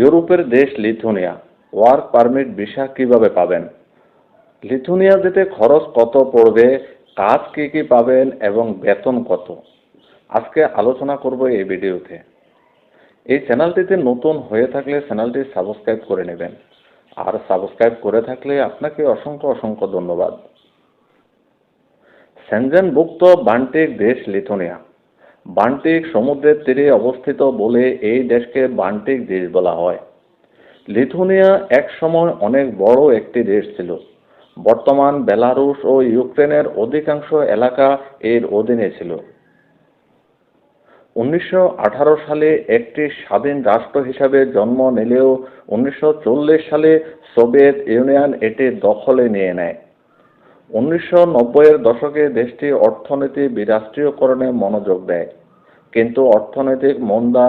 ইউরোপের দেশ Lithuania. Work permit visa কীভাবে পাবেন? লিথুনিয়া যেতে খরচ কত পড়বে? কাজ কি কি পাবেন? এবং বেতন কত? আজকে আলোচনা করব এই ভিডিওতে। এই চ্যানেলটিতে নতুন হয়ে থাকলে চ্যানেলটি সাবস্ক্রাইব করে নেবেন। আর সাবস্ক্রাইব করে থাকলে আপনাকে অসংখ্য অসংখ্য ধন্যবাদ। সেনজেনভুক্ত বান্টিক দেশ লিথুনিয়া। বান্টিক সমুদ্রের তীরে অবস্থিত বলে এই দেশকে বান্টিক দেশ বলা হয়। লিথুনিয়া একসময় অনেক বড় একটি দেশ ছিল। বর্তমান বেলারুশ ও ইউক্রেনের অধিকাংশ এলাকা এর অধীনে ছিল। উনিশশো আঠারো সালে একটি স্বাধীন রাষ্ট্র হিসাবে জন্ম নিলেও উনিশশো চল্লিশ সালে সোভিয়েত ইউনিয়ন এটি দখলে নিয়ে নেয়। উনিশশো নব্বইয়ের দশকে দেশটি অর্থনীতি বিরাষ্ট্রীয়করণে মনোযোগ দেয়। কিন্তু অর্থনৈতিক মন্দা,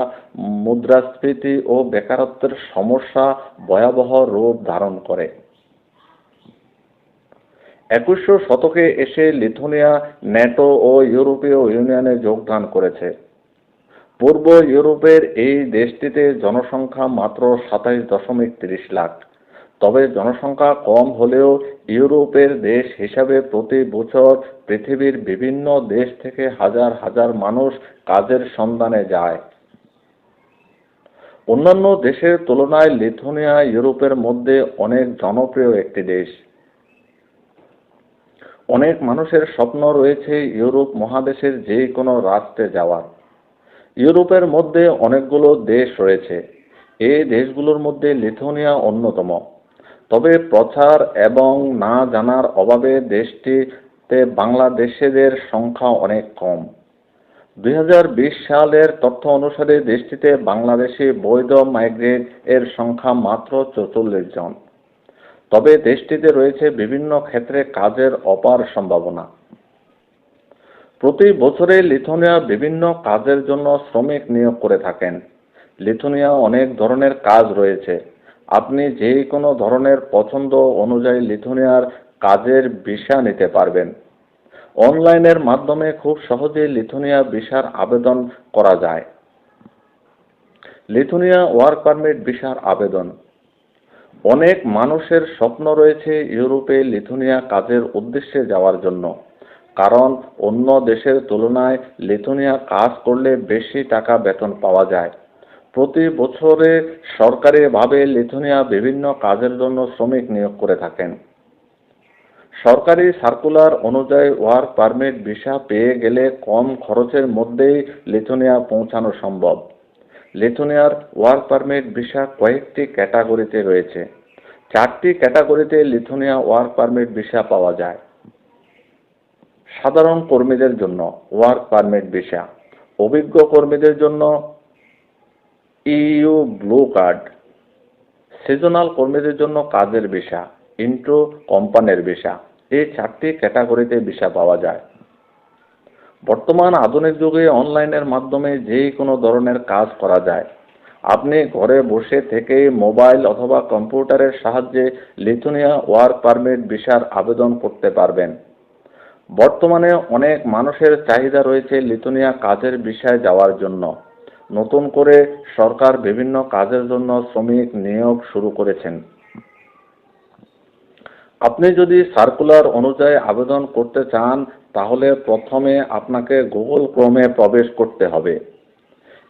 মুদ্রাস্ফীতি ও বেকারত্বের সমস্যা ভয়াবহ রূপ ধারণ করে। একুশশো শতকে এসে লিথুনিয়া, ন্যাটো ও ইউরোপীয় ইউনিয়নে যোগদান করেছে। পূর্ব ইউরোপের এই দেশটিতে জনসংখ্যা মাত্র সাতাইশ দশমিক তিরিশ লাখ। তবে জনসংখ্যা কম হলেও ইউরোপের দেশ হিসাবে প্রতি বছর পৃথিবীর বিভিন্ন দেশ থেকে হাজার হাজার মানুষ কাজের সন্ধানে যায়। অন্যান্য দেশের তুলনায় লিথুনিয়া ইউরোপের মধ্যে অনেক জনপ্রিয় একটি দেশ। অনেক মানুষের স্বপ্ন রয়েছে ইউরোপ মহাদেশের যে কোনো রাষ্ট্রে যাওয়ার। ইউরোপের মধ্যে অনেকগুলো দেশ রয়েছে। এই দেশগুলোর মধ্যে লিথুনিয়া অন্যতম। তবে প্রচার এবং না জানার অভাবে দেশটিতে বাংলাদেশিদের সংখ্যা অনেক কম। দুই হাজার বিশ সালের তথ্য অনুসারে দেশটিতে বাংলাদেশি বৈধ মাইগ্রেট এর সংখ্যা মাত্র চৌচল্লিশ জন। তবে দেশটিতে রয়েছে বিভিন্ন ক্ষেত্রে কাজের অপার সম্ভাবনা। প্রতি বছরে লিথুনিয়া বিভিন্ন কাজের জন্য শ্রমিক নিয়োগ করে থাকেন। লিথুনিয়া অনেক ধরনের কাজ রয়েছে। আপনি যে কোনো ধরনের পছন্দ অনুযায়ী লিথুনিয়ার কাজের ভিসা নিতে পারবেন। অনলাইনের মাধ্যমে খুব সহজেই লিথুনিয়া ভিসার আবেদন করা যায়। লিথুনিয়া ওয়ার্ক পারমিট ভিসার আবেদন। অনেক মানুষের স্বপ্ন রয়েছে ইউরোপে লিথুনিয়া কাজের উদ্দেশ্যে যাওয়ার জন্য। কারণ অন্য দেশের তুলনায় লিথুনিয়া কাজ করলে বেশি টাকা বেতন পাওয়া যায়। প্রতি বছরে সরকারিভাবে লিথুনিয়া বিভিন্ন কাজের জন্য শ্রমিক নিয়োগ করে থাকেন। সরকারি সার্কুলার অনুযায়ী ওয়ার্ক পারমিট ভিসা পেয়ে গেলে কম খরচের মধ্যেই লিথুনিয়া পৌঁছানো সম্ভব। লিথুনিয়ার ওয়ার্ক পারমিট ভিসা কয়েকটি ক্যাটাগরিতে রয়েছে। চারটি ক্যাটাগরিতে লিথুনিয়া ওয়ার্ক পারমিট ভিসা পাওয়া যায়। সাধারণ কর্মীদের জন্য ওয়ার্ক পারমিট ভিসা অভিজ্ঞ কর্মীদের জন্য ইইউ ব্লু কার্ড। সিজনাল কর্মীদের জন্য কাজের ভিসা ইন্ট্রো কোম্পানির ভিসা, এই চারটি ক্যাটাগরিতে ভিসা পাওয়া যায়। বর্তমান আধুনিক যুগে অনলাইনের মাধ্যমে যে কোনো ধরনের কাজ করা যায়। আপনি ঘরে বসে থেকে মোবাইল অথবা কম্পিউটারের সাহায্যে লিথুনিয়া ওয়ার্ক পারমিট ভিসার আবেদন করতে পারবেন। বর্তমানে অনেক মানুষের চাহিদা রয়েছে লিথুনিয়া কাজের বিষয়ে যাওয়ার জন্য। নতুন করে সরকার বিভিন্ন কাজের জন্য শ্রমিক নিয়োগ শুরু করেছেন। আপনি যদি সার্কুলার অনুযায়ী আবেদন করতে চান, তাহলে প্রথমে আপনাকে গুগল ক্রোমে প্রবেশ করতে হবে।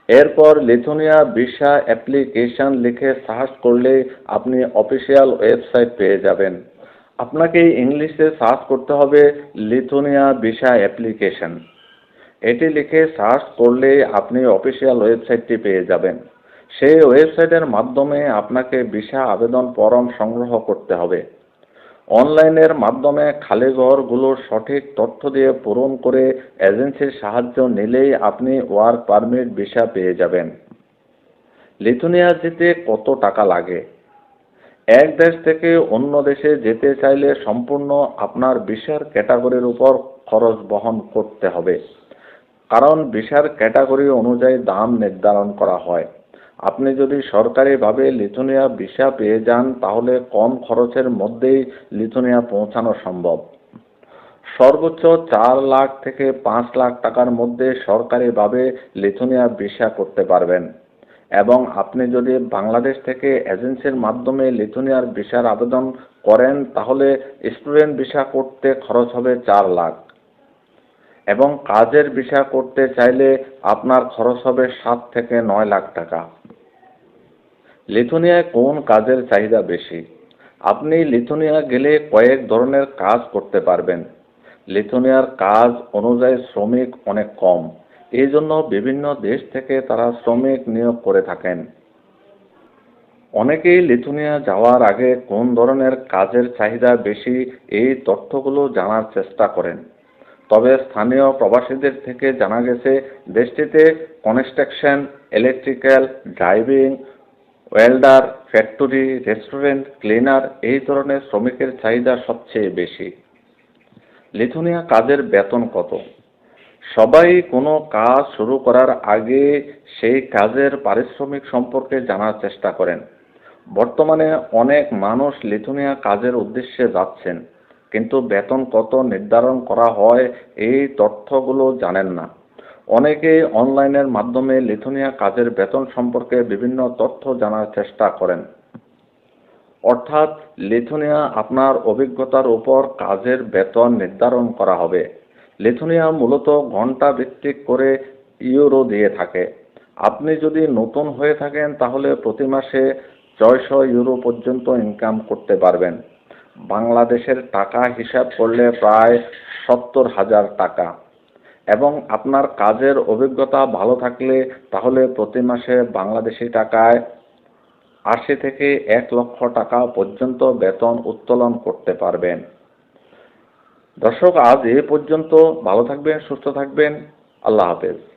এরপর লিথুনিয়া ভিসা অ্যাপ্লিকেশন লিখে সার্চ করলে আপনি অফিসিয়াল ওয়েবসাইট পেয়ে যাবেন। আপনাকে ইংলিশে সার্চ করতে হবে লিথুনিয়া ভিসা অ্যাপ্লিকেশন এটি লিখে সার্চ করলে আপনি অফিসিয়াল ওয়েবসাইটটি পেয়ে যাবেন। সেই ওয়েবসাইটের মাধ্যমে আপনাকে ভিসা আবেদন ফরম সংগ্রহ করতে হবে। অনলাইনের মাধ্যমে খালি ঘরগুলোর সঠিক তথ্য দিয়ে পূরণ করে এজেন্সির সাহায্য নিলেই আপনি ওয়ার্ক পারমিট ভিসা পেয়ে যাবেন। লিথুনিয়া যেতে কত টাকা লাগে? এক দেশ থেকে অন্য দেশে যেতে চাইলে সম্পূর্ণ আপনার ভিসার ক্যাটাগরির উপর খরচ বহন করতে হবে। কারণ ভিসার ক্যাটাগরি অনুযায়ী দাম নির্ধারণ করা হয়। আপনি যদি সরকারিভাবে লিথুনিয়া ভিসা পেয়ে যান, তাহলে কম খরচের মধ্যেই লিথুনিয়া পৌঁছানো সম্ভব। সর্বোচ্চ চার লাখ থেকে পাঁচ লাখ টাকার মধ্যে সরকারিভাবে লিথুনিয়া ভিসা করতে পারবেন। এবং আপনি যদি বাংলাদেশ থেকে এজেন্সির মাধ্যমে লিথুনিয়ার ভিসার আবেদন করেন, তাহলে স্টুডেন্ট ভিসা করতে খরচ হবে চার লাখ। এবং কাজের ভিসা করতে চাইলে আপনার খরচ হবে সাত থেকে নয় লাখ টাকা। লিথুনিয়ায় কোন কাজের চাহিদা বেশি? আপনি লিথুনিয়া গেলে কয়েক ধরনের কাজ করতে পারবেন। লিথুনিয়ার কাজ অনুযায়ী শ্রমিক অনেক কম। এই জন্য বিভিন্ন দেশ থেকে তারা শ্রমিক নিয়োগ করে থাকেন। অনেকেই লিথুনিয়া যাওয়ার আগে কোন ধরনের কাজের চাহিদা বেশি এই তথ্যগুলো জানার চেষ্টা করেন। তবে স্থানীয় প্রবাসীদের থেকে জানা গেছে, দেশটিতে construction, electrical, driving, welder, factory, restaurant, cleaner এই ধরনের শ্রমিকের চাহিদা সবচেয়ে বেশি। লিথুনিয়া কাজের বেতন কত? সবাই কোনো কাজ শুরু করার আগে সেই কাজের পারিশ্রমিক সম্পর্কে জানার চেষ্টা করেন। বর্তমানে অনেক মানুষ লিথুনিয়া কাজের উদ্দেশ্যে যাচ্ছেন। কিন্তু বেতন কত নির্ধারণ করা হয়, এই তথ্যগুলো জানেন না। অনেকেই অনলাইনের মাধ্যমে লিথুনিয়া কাজের বেতন সম্পর্কে বিভিন্ন তথ্য জানার চেষ্টা করেন। অর্থাৎ লিথুনিয়া আপনার অভিজ্ঞতার উপর কাজের বেতন নির্ধারণ করা হবে। লিথুনিয়া মূলত ঘণ্টা ভিত্তিক করে ইউরো দিয়ে থাকে। আপনি যদি নতুন হয়ে থাকেন, তাহলে প্রতি মাসে ছয়শো ইউরো পর্যন্ত ইনকাম করতে পারবেন। বাংলাদেশের টাকা হিসাব করলে প্রায় সত্তর হাজার টাকা। এবং আপনার কাজের অভিজ্ঞতা ভালো থাকলে তাহলে প্রতি মাসে বাংলাদেশি টাকায় আশি থেকে এক লক্ষ টাকা পর্যন্ত বেতন উত্তোলন করতে পারবেন। দর্শক, আজ এ পর্যন্ত। ভালো থাকবেন, সুস্থ থাকবেন। আল্লাহ হাফেজ।